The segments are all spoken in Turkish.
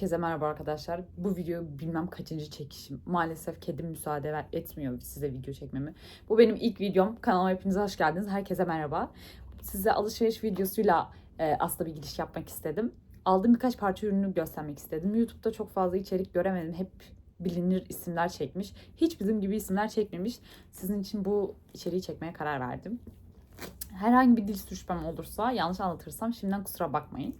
Herkese merhaba arkadaşlar. Bu video bilmem kaçıncı çekişim. Maalesef kedim müsaade ver, etmiyor size video çekmemi. Bu benim ilk videom. Kanalıma hepiniz hoş geldiniz. Herkese merhaba. Size alışveriş videosuyla e, aslında bir giriş yapmak istedim. Aldığım birkaç parça ürünü göstermek istedim. YouTube'da çok fazla içerik göremedim. Hep bilinir isimler çekmiş. Hiç bizim gibi isimler çekmemiş. Sizin için bu içeriği çekmeye karar verdim. Herhangi bir dil sürüşmem olursa, yanlış anlatırsam şimdiden kusura bakmayın.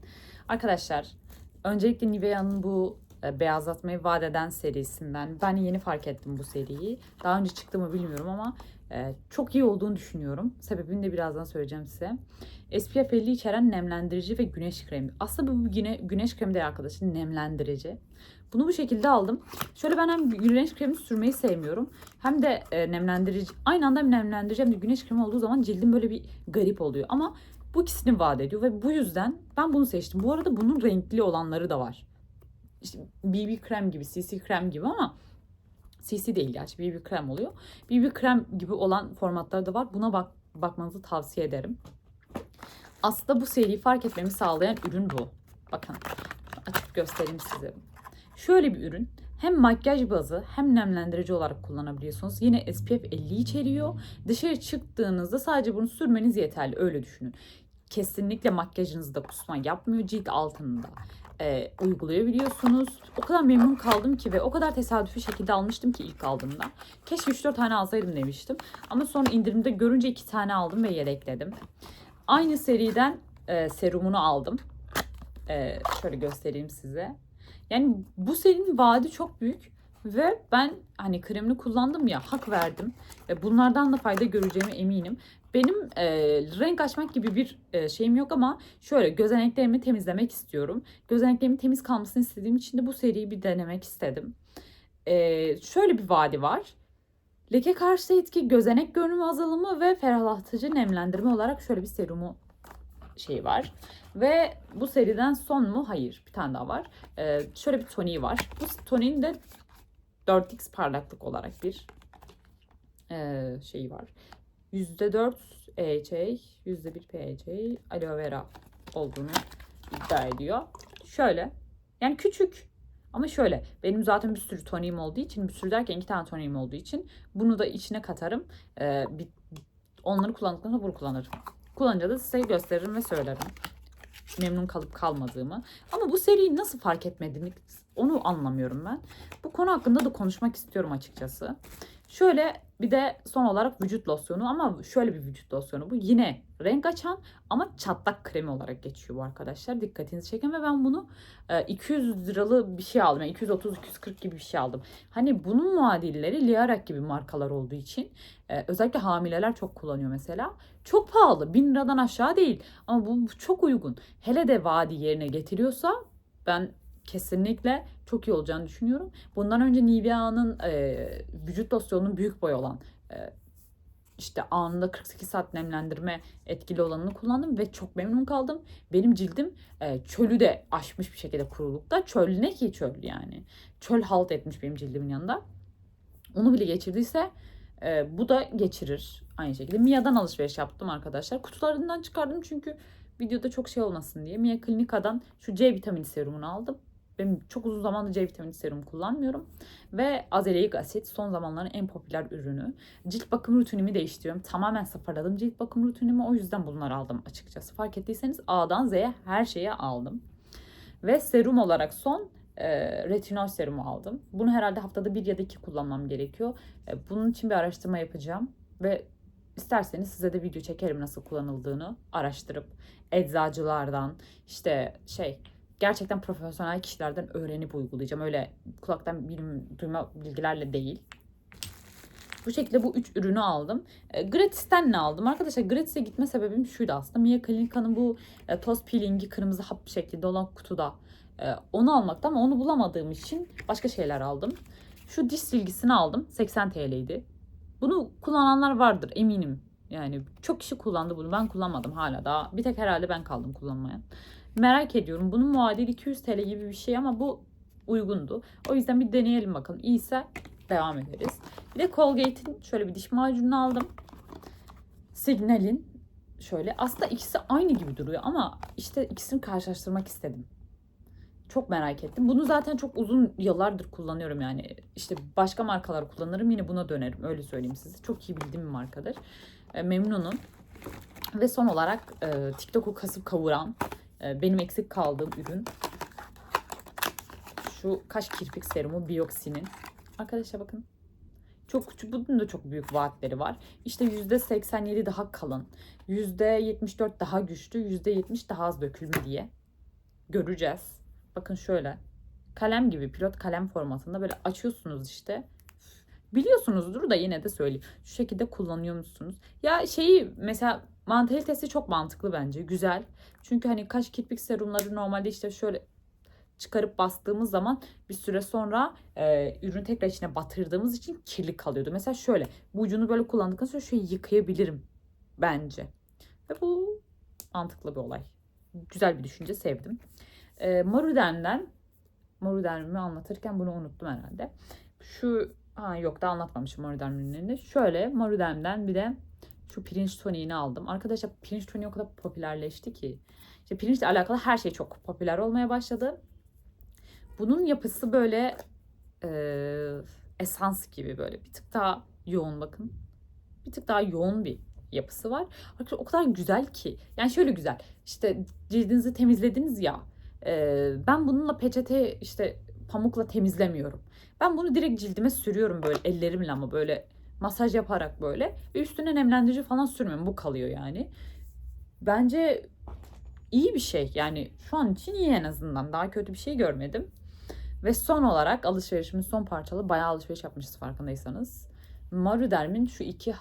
Arkadaşlar Öncelikle Nivea'nın bu e, beyazlatmayı vaat eden serisinden ben yeni fark ettim bu seriyi. Daha önce çıktı mı bilmiyorum ama e, çok iyi olduğunu düşünüyorum. Sebebini de birazdan söyleyeceğim size. SPF 50 içeren nemlendirici ve güneş kremi. Aslında bu güne, güneş kremi değil arkadaşlar nemlendirici. Bunu bu şekilde aldım. Şöyle ben hem güneş kremi sürmeyi sevmiyorum. Hem de e, nemlendirici. Aynı anda hem nemlendirici hem de güneş kremi olduğu zaman cildim böyle bir garip oluyor. Ama bu ikisini vaat ediyor ve bu yüzden ben bunu seçtim. Bu arada bunun renkli olanları da var. İşte BB krem gibi, CC krem gibi ama CC değil gerçi BB krem oluyor. BB krem gibi olan formatları da var. Buna bak bakmanızı tavsiye ederim. Aslında bu seriyi fark etmemi sağlayan ürün bu. Bakın açıp göstereyim size. Şöyle bir ürün. Hem makyaj bazı hem nemlendirici olarak kullanabiliyorsunuz. Yine SPF 50 içeriyor. Dışarı çıktığınızda sadece bunu sürmeniz yeterli. Öyle düşünün. Kesinlikle makyajınızda kusma yapmıyor cilt altında. E, uygulayabiliyorsunuz. O kadar memnun kaldım ki ve o kadar tesadüfi şekilde almıştım ki ilk aldığımda. Keşke 3-4 tane alsaydım demiştim. Ama sonra indirimde görünce 2 tane aldım ve yedekledim. Aynı seriden e, serumunu aldım. E, şöyle göstereyim size. Yani bu serinin vaadi çok büyük ve ben hani kremini kullandım ya hak verdim. Ve bunlardan da fayda göreceğime eminim. Benim e, renk açmak gibi bir e, şeyim yok ama şöyle gözeneklerimi temizlemek istiyorum. Gözeneklerimin temiz kalmasını istediğim için de bu seriyi bir denemek istedim. E, şöyle bir vaadi var. Leke karşı etki, gözenek görünümü azalımı ve ferahlatıcı nemlendirme olarak şöyle bir serumu şey var. Ve bu seriden son mu? Hayır. Bir tane daha var. Ee, şöyle bir toniği var. Bu toniğin de 4x parlaklık olarak bir e, şeyi var. %4 EHA, %1 PHA, aloe vera olduğunu iddia ediyor. Şöyle. Yani küçük. Ama şöyle benim zaten bir sürü toniğim olduğu için bir sürü derken iki tane toniğim olduğu için bunu da içine katarım. Ee, bir, onları kullandıktan sonra bunu kullanırım. Kullanınca da size gösteririm ve söylerim. Memnun kalıp kalmadığımı. Ama bu seriyi nasıl fark etmediğimi onu anlamıyorum ben. Bu konu hakkında da konuşmak istiyorum açıkçası. Şöyle bir de son olarak vücut losyonu ama şöyle bir vücut losyonu bu. Yine renk açan ama çatlak kremi olarak geçiyor bu arkadaşlar. Dikkatinizi çekin ve ben bunu 200 liralı bir şey aldım. Yani 230-240 gibi bir şey aldım. Hani bunun muadilleri Liarak gibi markalar olduğu için özellikle hamileler çok kullanıyor mesela. Çok pahalı. 1000 liradan aşağı değil. Ama bu çok uygun. Hele de vadi yerine getiriyorsa ben kesinlikle çok iyi olacağını düşünüyorum. Bundan önce Nivea'nın e, vücut losyonunun büyük boy olan e, işte anında 48 saat nemlendirme etkili olanını kullandım ve çok memnun kaldım. Benim cildim e, çölü de aşmış bir şekilde kurulukta. Çöl ne ki çöl yani. Çöl halt etmiş benim cildimin yanında. Onu bile geçirdiyse e, bu da geçirir aynı şekilde. Mia'dan alışveriş yaptım arkadaşlar. Kutularından çıkardım çünkü videoda çok şey olmasın diye. Mia Klinika'dan şu C vitamini serumunu aldım. Benim çok uzun zamandır C vitamini serum kullanmıyorum. Ve azelaic asit son zamanların en popüler ürünü. Cilt bakım rutinimi değiştiriyorum. Tamamen sıfırladım cilt bakım rutinimi. O yüzden bunları aldım açıkçası. Fark ettiyseniz A'dan Z'ye her şeyi aldım. Ve serum olarak son e, retinol serumu aldım. Bunu herhalde haftada bir ya da iki kullanmam gerekiyor. E, bunun için bir araştırma yapacağım. Ve isterseniz size de video çekerim nasıl kullanıldığını araştırıp eczacılardan işte şey gerçekten profesyonel kişilerden öğrenip uygulayacağım. Öyle kulaktan bilim, duyma bilgilerle değil. Bu şekilde bu üç ürünü aldım. E, Gratis'ten ne aldım? Arkadaşlar Gratis'e gitme sebebim şuydu aslında. Mia Klinika'nın bu e, toz peelingi kırmızı hap şeklinde olan kutuda. E, onu almakta ama onu bulamadığım için başka şeyler aldım. Şu diş silgisini aldım. 80 TL'ydi. Bunu kullananlar vardır eminim. Yani çok kişi kullandı bunu. Ben kullanmadım hala daha. Bir tek herhalde ben kaldım kullanmayan. Merak ediyorum. Bunun muadili 200 TL gibi bir şey ama bu uygundu. O yüzden bir deneyelim bakalım. İyiyse devam ederiz. Bir de Colgate'in şöyle bir diş macununu aldım. Signal'in şöyle aslında ikisi aynı gibi duruyor ama işte ikisini karşılaştırmak istedim. Çok merak ettim. Bunu zaten çok uzun yıllardır kullanıyorum yani. İşte başka markalar kullanırım yine buna dönerim. Öyle söyleyeyim size. Çok iyi bildiğim bir markadır. E, memnunum. Ve son olarak e, TikTok'u kasıp kavuran benim eksik kaldığım ürün. Şu kaş kirpik serumu Bioxy'nin. Arkadaşlar bakın. Çok küçük. Bunun da çok büyük vaatleri var. İşte %87 daha kalın. %74 daha güçlü. %70 daha az dökülme diye. Göreceğiz. Bakın şöyle. Kalem gibi pilot kalem formatında böyle açıyorsunuz işte. Biliyorsunuzdur da yine de söyleyeyim. Şu şekilde kullanıyor musunuz? Ya şeyi mesela mantalitesi çok mantıklı bence. Güzel. Çünkü hani kaş kirpik serumları normalde işte şöyle çıkarıp bastığımız zaman bir süre sonra e, ürünü tekrar içine batırdığımız için kirli kalıyordu. Mesela şöyle bu ucunu böyle kullandıktan sonra şöyle yıkayabilirim bence. Ve bu mantıklı bir olay. Güzel bir düşünce sevdim. E, Maruden'den Maruden'imi anlatırken bunu unuttum herhalde. Şu ha yok da anlatmamışım Maruden ürünlerini. Şöyle Maruden'den bir de şu pirinç toniğini aldım. Arkadaşlar pirinç toniği o kadar popülerleşti ki. İşte pirinçle alakalı her şey çok popüler olmaya başladı. Bunun yapısı böyle e, esans gibi böyle bir tık daha yoğun bakın. Bir tık daha yoğun bir yapısı var. Arkadaşlar o kadar güzel ki. Yani şöyle güzel. İşte cildinizi temizlediniz ya. e, ben bununla peçete işte pamukla temizlemiyorum. Ben bunu direkt cildime sürüyorum böyle ellerimle ama böyle masaj yaparak böyle. Ve üstüne nemlendirici falan sürmüyorum. Bu kalıyor yani. Bence iyi bir şey. Yani şu an için iyi en azından. Daha kötü bir şey görmedim. Ve son olarak alışverişimin son parçalı bayağı alışveriş yapmışız farkındaysanız. Maruderm'in şu iki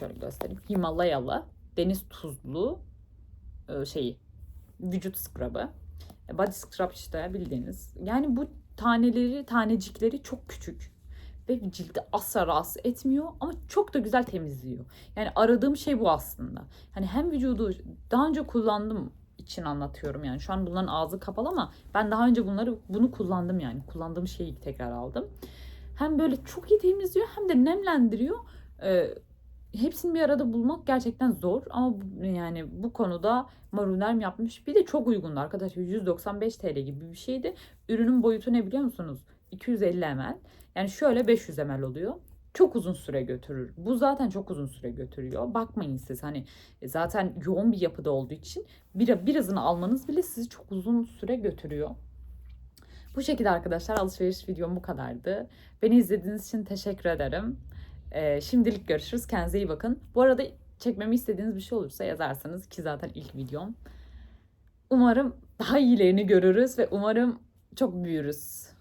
şöyle göstereyim. Himalayalı deniz tuzlu e, şeyi vücut scrub'ı. E, Body scrub işte bildiğiniz. Yani bu taneleri, tanecikleri çok küçük. Ve cildi asla rahatsız etmiyor ama çok da güzel temizliyor. Yani aradığım şey bu aslında. Hani hem vücudu daha önce kullandım için anlatıyorum yani. Şu an bunların ağzı kapalı ama ben daha önce bunları bunu kullandım yani. Kullandığım şeyi tekrar aldım. Hem böyle çok iyi temizliyor hem de nemlendiriyor. Ee, hepsini bir arada bulmak gerçekten zor ama yani bu konuda Marunerm yapmış. Bir de çok uygundu arkadaşlar. 195 TL gibi bir şeydi. Ürünün boyutu ne biliyor musunuz? 250 ml. Yani şöyle 500 ml oluyor. Çok uzun süre götürür. Bu zaten çok uzun süre götürüyor. Bakmayın siz hani e, zaten yoğun bir yapıda olduğu için bir, birazını almanız bile sizi çok uzun süre götürüyor. Bu şekilde arkadaşlar alışveriş videom bu kadardı. Beni izlediğiniz için teşekkür ederim. Ee, şimdilik görüşürüz. Kendinize iyi bakın. Bu arada çekmemi istediğiniz bir şey olursa yazarsanız ki zaten ilk videom. Umarım daha iyilerini görürüz ve umarım çok büyürüz.